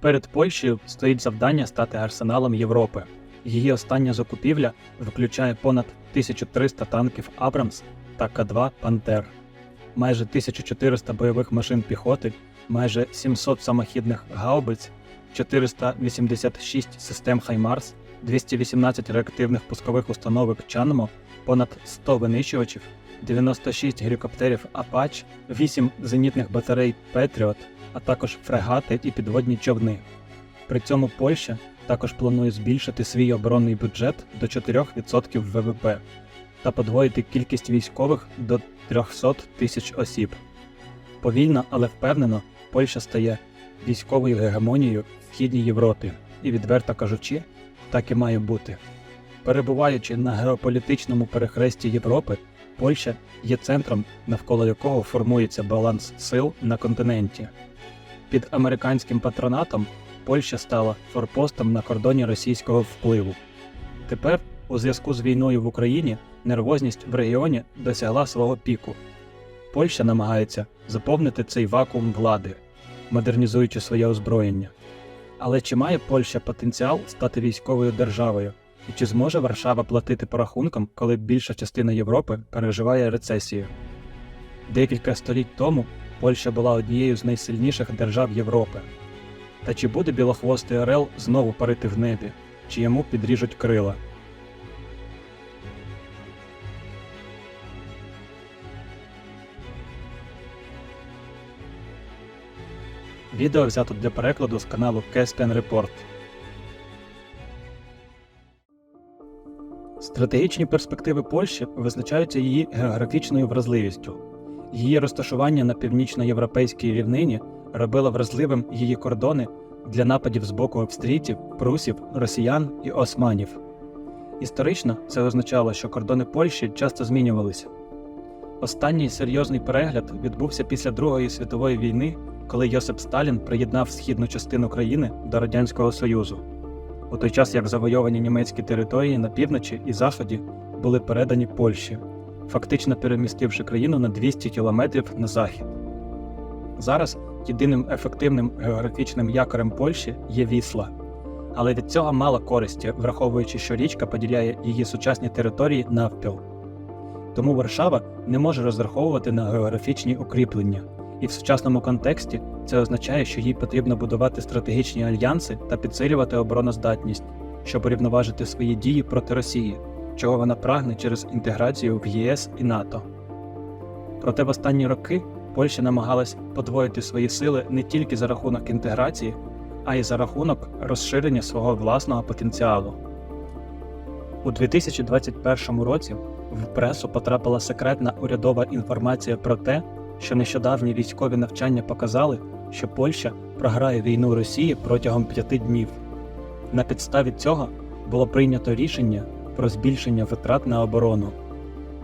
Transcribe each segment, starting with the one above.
Перед Польщею стоїть завдання стати арсеналом Європи. Її остання закупівля включає понад 1300 танків Абрамс та К2 Пантер, майже 1400 бойових машин піхоти, майже 700 самохідних гаубиць, 486 систем Хаймарс, 218 реактивних пускових установок Чанмо, понад 100 винищувачів, 96 гелікоптерів Апач, 8 зенітних батарей Петріот, а також фрегати і підводні човни. При цьому Польща також планує збільшити свій оборонний бюджет до 4% ВВП та подвоїти кількість військових до 300 тисяч осіб. Повільно, але впевнено, Польща стає військовою гегемонією в Східній Європі, і відверто кажучи, так і має бути. Перебуваючи на геополітичному перехресті Європи, Польща є центром, навколо якого формується баланс сил на континенті. Під американським патронатом Польща стала форпостом на кордоні російського впливу. Тепер, у зв'язку з війною в Україні, нервозність в регіоні досягла свого піку. Польща намагається заповнити цей вакуум влади, модернізуючи своє озброєння. Але чи має Польща потенціал стати військовою державою? І чи зможе Варшава платити по рахункам, коли більша частина Європи переживає рецесію? Декілька століть тому Польща була однією з найсильніших держав Європи. Та чи буде білохвостий орел знову парити в небі, чи йому підріжуть крила? Відео взято для перекладу з каналу Caspian Report. Стратегічні перспективи Польщі визначаються її географічною вразливістю. Її розташування на північноєвропейській рівнині робило вразливим її кордони для нападів з боку австрійців, прусів, росіян і османів. Історично це означало, що кордони Польщі часто змінювалися. Останній серйозний перегляд відбувся після Другої світової війни, коли Йосип Сталін приєднав східну частину країни до Радянського Союзу, у той час як завойовані німецькі території на півночі і заході були передані Польщі, фактично перемістивши країну на 200 кілометрів на захід. Зараз єдиним ефективним географічним якорем Польщі є Вісла, але від цього мало користі, враховуючи, що річка поділяє її сучасні території навпіл. Тому Варшава не може розраховувати на географічні укріплення, і в сучасному контексті це означає, що їй потрібно будувати стратегічні альянси та підсилювати обороноздатність, щоб урівноважити свої дії проти Росії, чого вона прагне через інтеграцію в ЄС і НАТО. Проте в останні роки Польща намагалась подвоїти свої сили не тільки за рахунок інтеграції, а й за рахунок розширення свого власного потенціалу. У 2021 році в пресу потрапила секретна урядова інформація про те, що нещодавні військові навчання показали, що Польща програє війну Росії протягом п'яти днів. На підставі цього було прийнято рішення про збільшення витрат на оборону.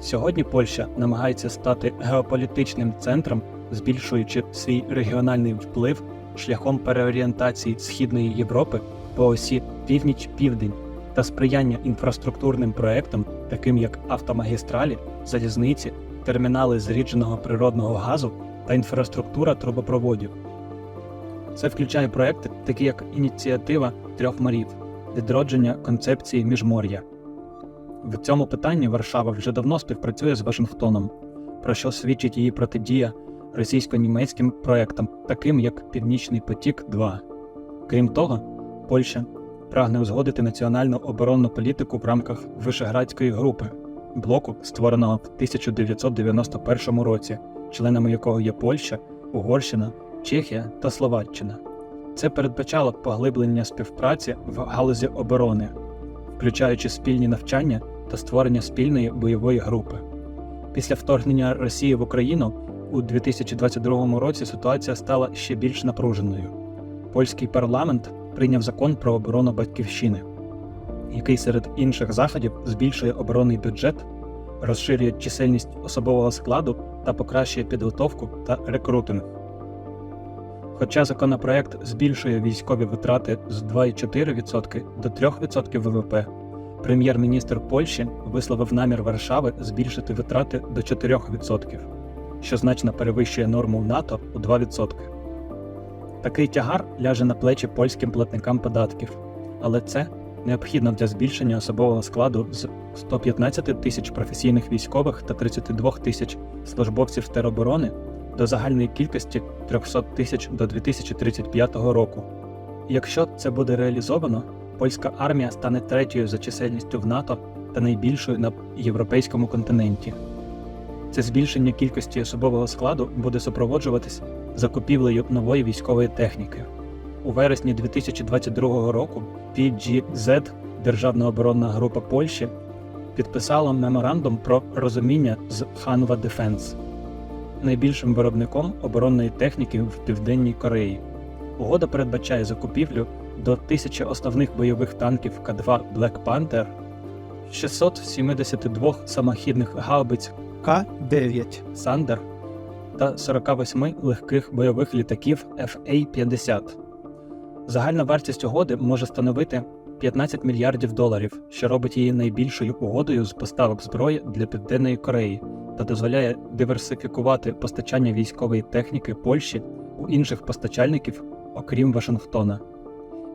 Сьогодні Польща намагається стати геополітичним центром, збільшуючи свій регіональний вплив шляхом переорієнтації Східної Європи по осі північ-південь та сприяння інфраструктурним проектам, таким як автомагістралі, залізниці, термінали зрідженого природного газу та інфраструктура трубопроводів. Це включає проекти, такі як ініціатива трьох морів, відродження концепції міжмор'я. В цьому питанні Варшава вже давно співпрацює з Вашингтоном, про що свідчить її протидія російсько-німецьким проектам, таким як Північний потік 2 Крім того, Польща прагне узгодити національну оборонну політику в рамках Вишеградської групи, блоку, створеного в 1991 році, членами якого є Польща, Угорщина, Чехія та Словаччина. Це передбачало поглиблення співпраці в галузі оборони, включаючи спільні навчання та створення спільної бойової групи. Після вторгнення Росії в Україну у 2022 році ситуація стала ще більш напруженою. Польський парламент прийняв закон про оборону батьківщини, який серед інших заходів збільшує оборонний бюджет, розширює чисельність особового складу та покращує підготовку та рекрутинг. Хоча законопроект збільшує військові витрати з 2,4% до 3% ВВП, прем'єр-міністр Польщі висловив намір Варшави збільшити витрати до 4%, що значно перевищує норму НАТО у 2%. Такий тягар ляже на плечі польським платникам податків, але це необхідно для збільшення особового складу з 115 тисяч професійних військових та 32 тисяч службовців тероборони до загальної кількості 300 тисяч до 2035 року. Якщо це буде реалізовано, польська армія стане третьою за чисельністю в НАТО та найбільшою на європейському континенті. Це збільшення кількості особового складу буде супроводжуватись закупівлею нової військової техніки. У вересні 2022 року PGZ, Державна оборонна група Польщі, підписала меморандум про розуміння з Hanwha Defense, найбільшим виробником оборонної техніки в Південній Кореї. Угода передбачає закупівлю до 1000 основних бойових танків К2 Black Panther, 672 самохідних гаубиць К-9. Сандер та 48 легких бойових літаків FA-50. Загальна вартість угоди може становити 15 мільярдів доларів, що робить її найбільшою угодою з поставок зброї для Південної Кореї та дозволяє диверсифікувати постачання військової техніки Польщі у інших постачальників, окрім Вашингтона.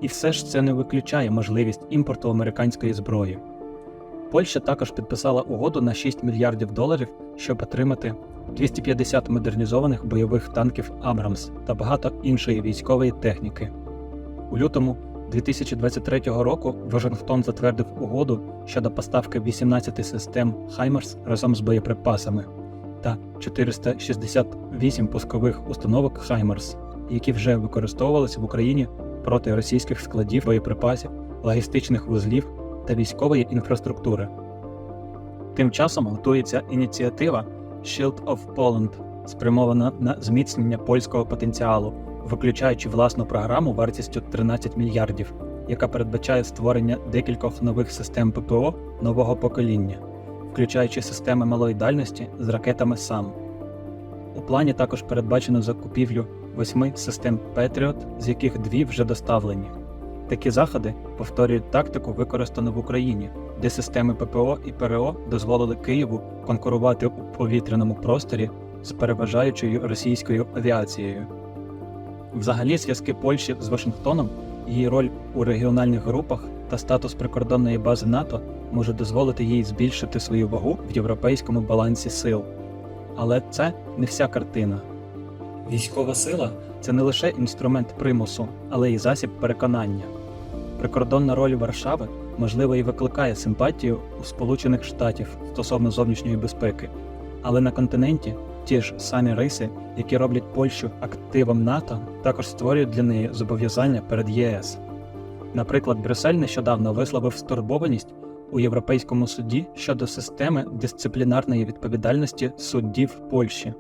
І все ж це не виключає можливість імпорту американської зброї. Польща також підписала угоду на 6 мільярдів доларів, щоб отримати 250 модернізованих бойових танків Абрамс та багато іншої військової техніки. У лютому 2023 року Вашингтон затвердив угоду щодо поставки 18 систем Хаймерс разом з боєприпасами та 468 пускових установок Хаймерс, які вже використовувалися в Україні проти російських складів боєприпасів, логістичних вузлів та військової інфраструктури. Тим часом готується ініціатива Shield of Poland, спрямована на зміцнення польського потенціалу, виключаючи власну програму вартістю 13 мільярдів, яка передбачає створення декількох нових систем ППО нового покоління, включаючи системи малої дальності з ракетами САМ. У плані також передбачено закупівлю восьми систем Patriot, з яких дві вже доставлені. Такі заходи повторюють тактику, використану в Україні, де системи ППО і ПРО дозволили Києву конкурувати у повітряному просторі з переважаючою російською авіацією. Взагалі, зв'язки Польщі з Вашингтоном, її роль у регіональних групах та статус прикордонної бази НАТО може дозволити їй збільшити свою вагу в європейському балансі сил. Але це не вся картина. Військова сила це не лише інструмент примусу, але й засіб переконання. Прикордонна роль Варшави, можливо, і викликає симпатію у Сполучених Штатів стосовно зовнішньої безпеки, але на континенті ті ж самі риси, які роблять Польщу активом НАТО, також створюють для неї зобов'язання перед ЄС. Наприклад, Брюссель нещодавно висловив стурбованість у Європейському суді щодо системи дисциплінарної відповідальності суддів Польщі,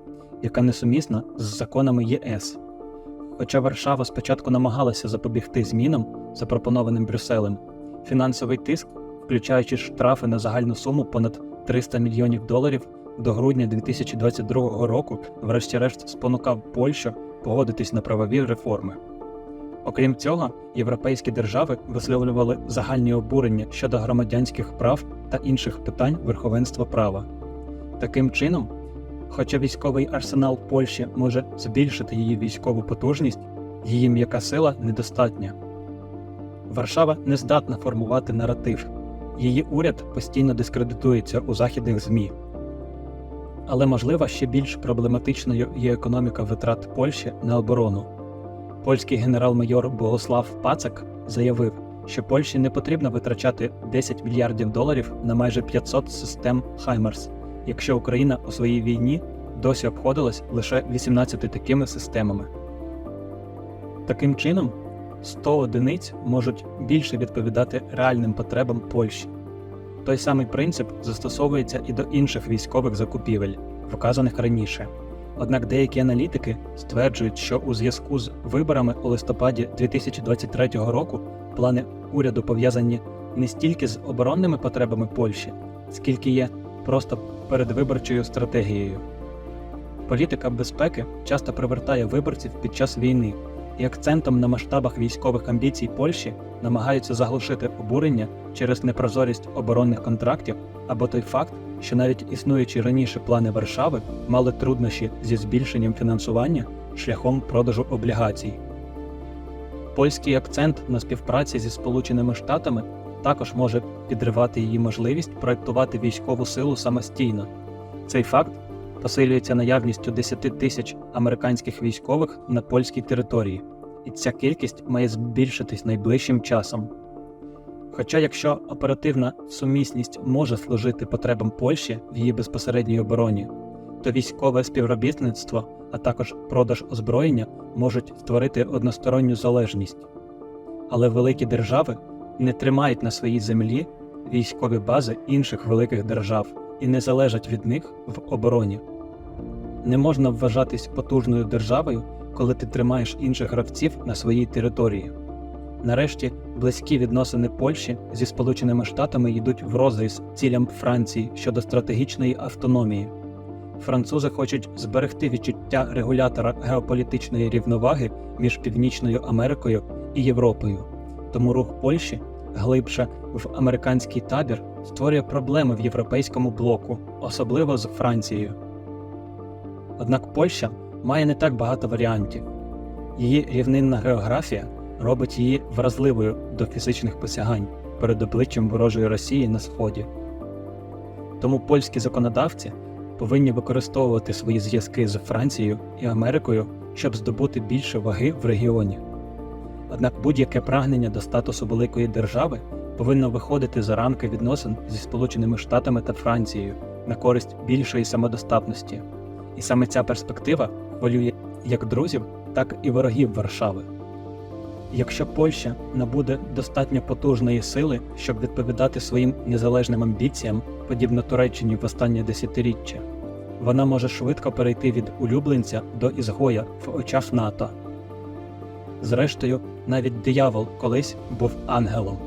яка несумісна з законами ЄС. Хоча Варшава спочатку намагалася запобігти змінам, запропонованим Брюсселем, фінансовий тиск, включаючи штрафи на загальну суму понад 300 мільйонів доларів до грудня 2022 року, врешті-решт спонукав Польщу погодитись на правові реформи. Окрім цього, європейські держави висловлювали загальні обурення щодо громадянських прав та інших питань верховенства права. Таким чином, Хоча військовий арсенал Польщі може збільшити її військову потужність, її м'яка сила недостатня. Варшава не здатна формувати наратив, її уряд постійно дискредитується у західних ЗМІ. Але можливо ще більш проблематичною є економіка витрат Польщі на оборону. Польський генерал-майор Богослав Пацак заявив, що Польщі не потрібно витрачати 10 мільярдів доларів на майже 500 систем Хаймерс якщо Україна у своїй війні досі обходилась лише 18 такими системами. Таким чином, 100 одиниць можуть більше відповідати реальним потребам Польщі. Той самий принцип застосовується і до інших військових закупівель, вказаних раніше. Однак деякі аналітики стверджують, що у зв'язку з виборами у листопаді 2023 року плани уряду пов'язані не стільки з оборонними потребами Польщі, скільки є просто передвиборчою стратегією. Політика безпеки часто привертає виборців під час війни, і акцентом на масштабах військових амбіцій Польщі намагаються заглушити обурення через непрозорість оборонних контрактів або той факт, що навіть існуючі раніше плани Варшави мали труднощі зі збільшенням фінансування шляхом продажу облігацій. Польський акцент на співпраці зі Сполученими Штатами також може підривати її можливість проєктувати військову силу самостійно. Цей факт посилюється наявністю 10 тисяч американських військових на польській території, і ця кількість має збільшитись найближчим часом. Хоча, якщо оперативна сумісність може служити потребам Польщі в її безпосередній обороні, то військове співробітництво, а також продаж озброєння можуть створити односторонню залежність. Але великі держави не тримають на своїй землі військові бази інших великих держав і не залежать від них в обороні. Не можна вважатись потужною державою, коли ти тримаєш інших гравців на своїй території. Нарешті близькі відносини Польщі зі Сполученими Штатами йдуть в розріз цілям Франції щодо стратегічної автономії. Французи хочуть зберегти відчуття регулятора геополітичної рівноваги між Північною Америкою і Європою. Тому рух Польщі глибше в американський табір створює проблеми в європейському блоку, особливо з Францією. Однак Польща має не так багато варіантів. Її рівнинна географія робить її вразливою до фізичних посягань перед обличчям ворожої Росії на сході. Тому польські законодавці повинні використовувати свої зв'язки з Францією і Америкою, щоб здобути більше ваги в регіоні. Однак будь-яке прагнення до статусу великої держави повинно виходити за рамки відносин зі Сполученими Штатами та Францією на користь більшої самодостатності. І саме ця перспектива хвилює як друзів, так і ворогів Варшави. Якщо Польща набуде достатньо потужної сили, щоб відповідати своїм незалежним амбіціям, подібно Туреччині в останнє десятиріччя, вона може швидко перейти від улюбленця до ізгоя в очах НАТО. Зрештою, навіть диявол колись був ангелом.